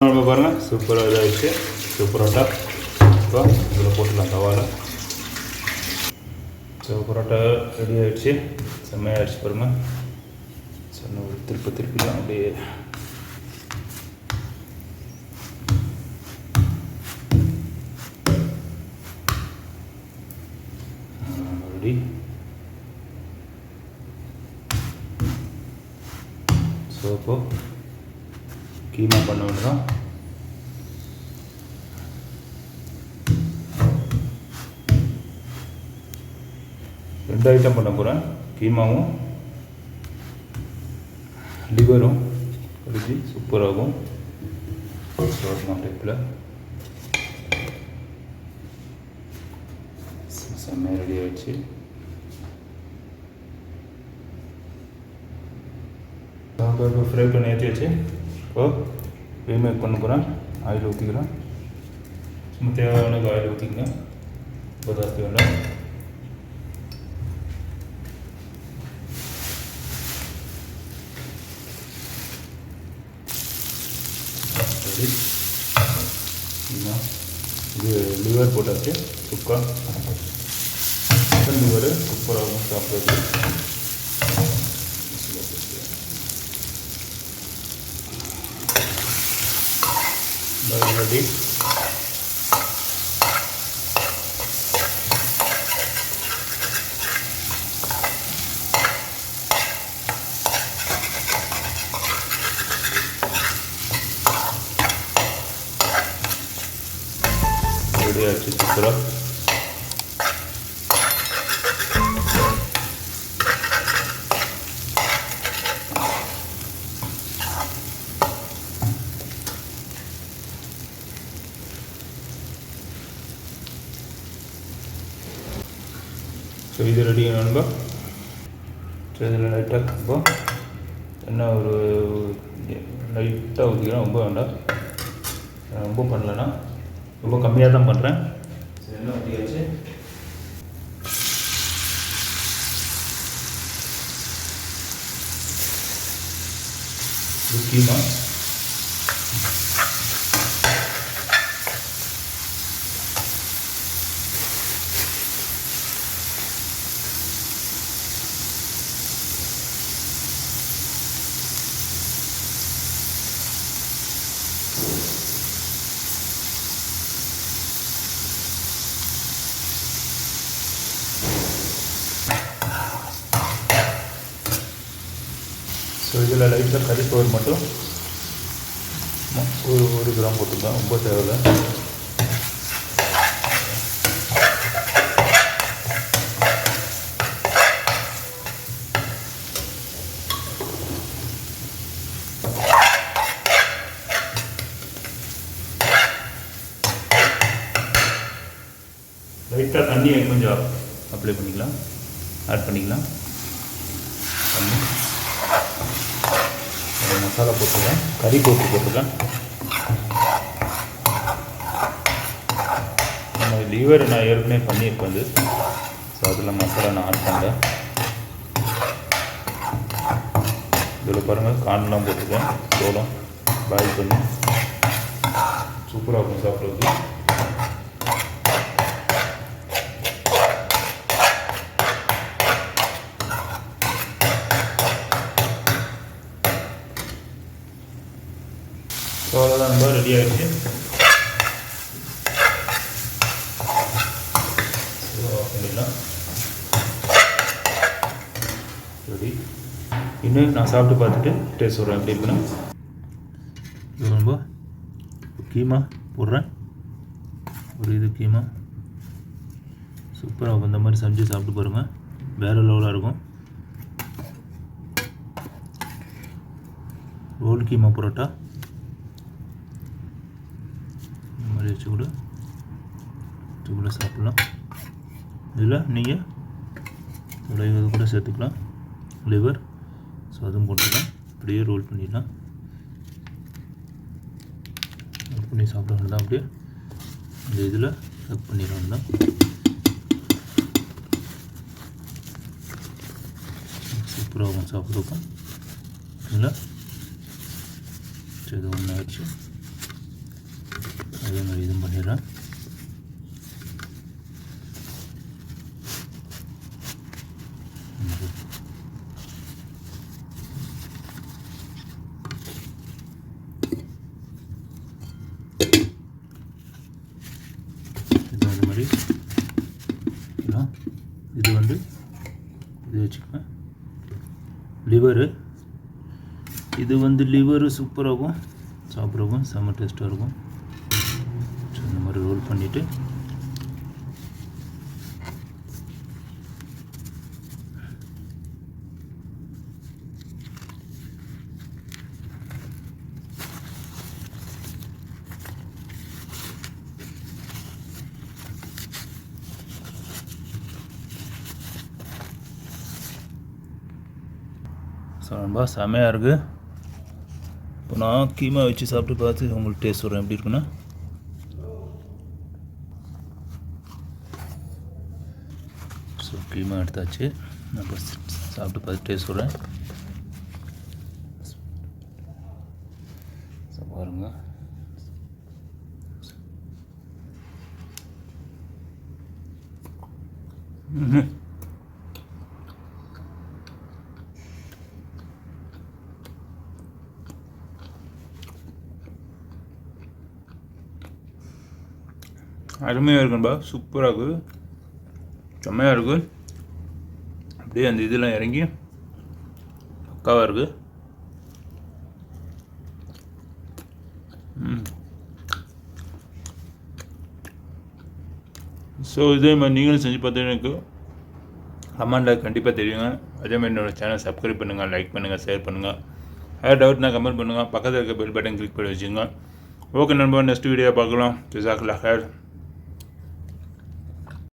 நம்ம பாருங்கள் சூப்பராக இதாகிடுச்சு சூப்பரோட்டா இப்போ இதில் போட்டுடலாம் தவால ஸோ பரோட்டா ரெடி ஆகிடுச்சு செம்மையாகிடுச்சு பாருங்கள் சொன்ன ஒரு திருப்பி திருப்பிலாம் அப்படியே ரெடி ஸோ கீமா பண்ண வேண்டியதான் ரெண்டு ஐட்டம் பண்ண போகிறேன் கீமாவும் லிவரும் கடிச்சு சூப்பராகும் சோர்மா டைப்பில் செம்மையாக ரெடி ஆகிடுச்சு சாம்பார் ஃப்ரை பண்ணி ஏற்றி வச்சு இப்போ ரீமேக் பண்ண போகிறேன் ஆயில் ஊற்றிக்கிறேன் சும்மா தேவையான ஆயில் ஊற்றிக்கங்க இப்போ ஜாஸ்தி வேண்டாம் சரி இது லிவர் റെഡി റെഡി ആയിട്ട് ചിത്രം ஸோ இது ரெடி நண்பா ஸோ இதில் லைட்டாக இப்போ என்ன ஒரு லைட்டாக ஊற்றிக்கிறேன் ரொம்ப வேண்டாம். ரொம்ப பண்ணலன்னா ரொம்ப கம்மியாக தான் பண்ணுறேன் என்ன ஊற்றியாச்சு முக்கியமாக ஸோ இதில் லைட்டாக கறி பவர் மட்டும் ஒரு ஒரு கிராம் போட்டுக்கலாம். ரொம்ப தேவையில்ல. லைட்டாக தண்ணியை கொஞ்சம் அப்ளை பண்ணிக்கலாம். ஆட் பண்ணிக்கலாம். தண்ணி. மசாலா போட்டுருக்கேன். கறி போட்டு போட்டுருக்கேன். நம்ம லிவர் நான் ஏற்கனவே பண்ணியிருப்பேன் ஸோ அதில் மசாலா நான் ஆட் பண்ணுறேன் இதில் பாருங்கள் கார்ன்லாம் போட்டிருக்கேன். சோளம் பாயில் பண்ணி. சூப்பராக இருக்கும் சாப்பிட்றதுக்கு. அவ்வளோதான் நம்ம ரெடி ஆகிடுச்சு பண்ணிடலாம். ரெடி இன்னும் நான் சாப்பிட்டு பார்த்துட்டு டேஸ்ட் சொல்கிறேன் எப்படி இருக்குன்னா. ரொம்ப கீமா போடுறேன். ஒரு இது கீமா. சூப்பராக இந்த மாதிரி செஞ்சு சாப்பிட்டு பாருங்கள் வேறு லெவலாக இருக்கும். ரோல் கீமா பரோட்டா இந்த மாதிரி வச்சு கூட வச்சு கூட சாப்பிட்லாம் இதில் நீங்கள் இது கூட சேர்த்துக்கலாம் லிவர் ஸோ அதுவும் போட்டுக்கலாம். அப்படியே ரோல் பண்ணிடலாம். ரோல் பண்ணி சாப்பிட தான் அப்படியே. இந்த இதில் கட் பண்ணிட தான். சூப்பராகவும் இருக்கும் இல்லை? சரி ஒன்று ஆச்சு அதே மாதிரி இதுவும் பண்ணிடுறேன் இது அது மாதிரி இது வந்து இது வச்சுக்குவேன் லிவரு இது வந்து லிவரு சூப்பராகும் சாப்பிட்றவும் செம்ம டேஸ்ட்டாக இருக்கும் ஸோ இந்த மாதிரி ரோல் பண்ணிவிட்டு ஸோ ரொம்ப செமையாக இருக்குது இப்போ நான் கீமா வச்சு சாப்பிட்டு பார்த்து உங்களுக்கு டேஸ்ட் சொல்கிறேன் எப்படி இருக்குன்னா ஸோ எடுத்தாச்சு. நான் இப்போ சாப்பிட்டு பார்த்துட்டே சொல்கிறேன் பாருங்க. அருமையாக இருக்குன்பா சூப்பராக இருக்குது செம்மையாக இருக்குது அப்படியே அந்த இதெல்லாம் இறங்கி பக்காவாக இருக்குது ஸோ இதே மாதிரி நீங்களும் செஞ்சு பார்த்தீங்கன்னா எனக்கு கமெண்டில் கண்டிப்பாக தெரியுங்க. அதே மாதிரி என்னோடய சேனல் சப்ஸ்கிரைப் பண்ணுங்கள் லைக் பண்ணுங்கள் ஷேர் பண்ணுங்கள் வேறு டவுட்னா கமெண்ட் பண்ணுங்கள் பக்கத்தில் இருக்க பெல் பட்டன் கிளிக் பண்ணி வச்சுங்க ஓகே நண்பா நெக்ஸ்ட் வீடியோ பார்க்கலாம். ஜிசாக்லா ஹேர்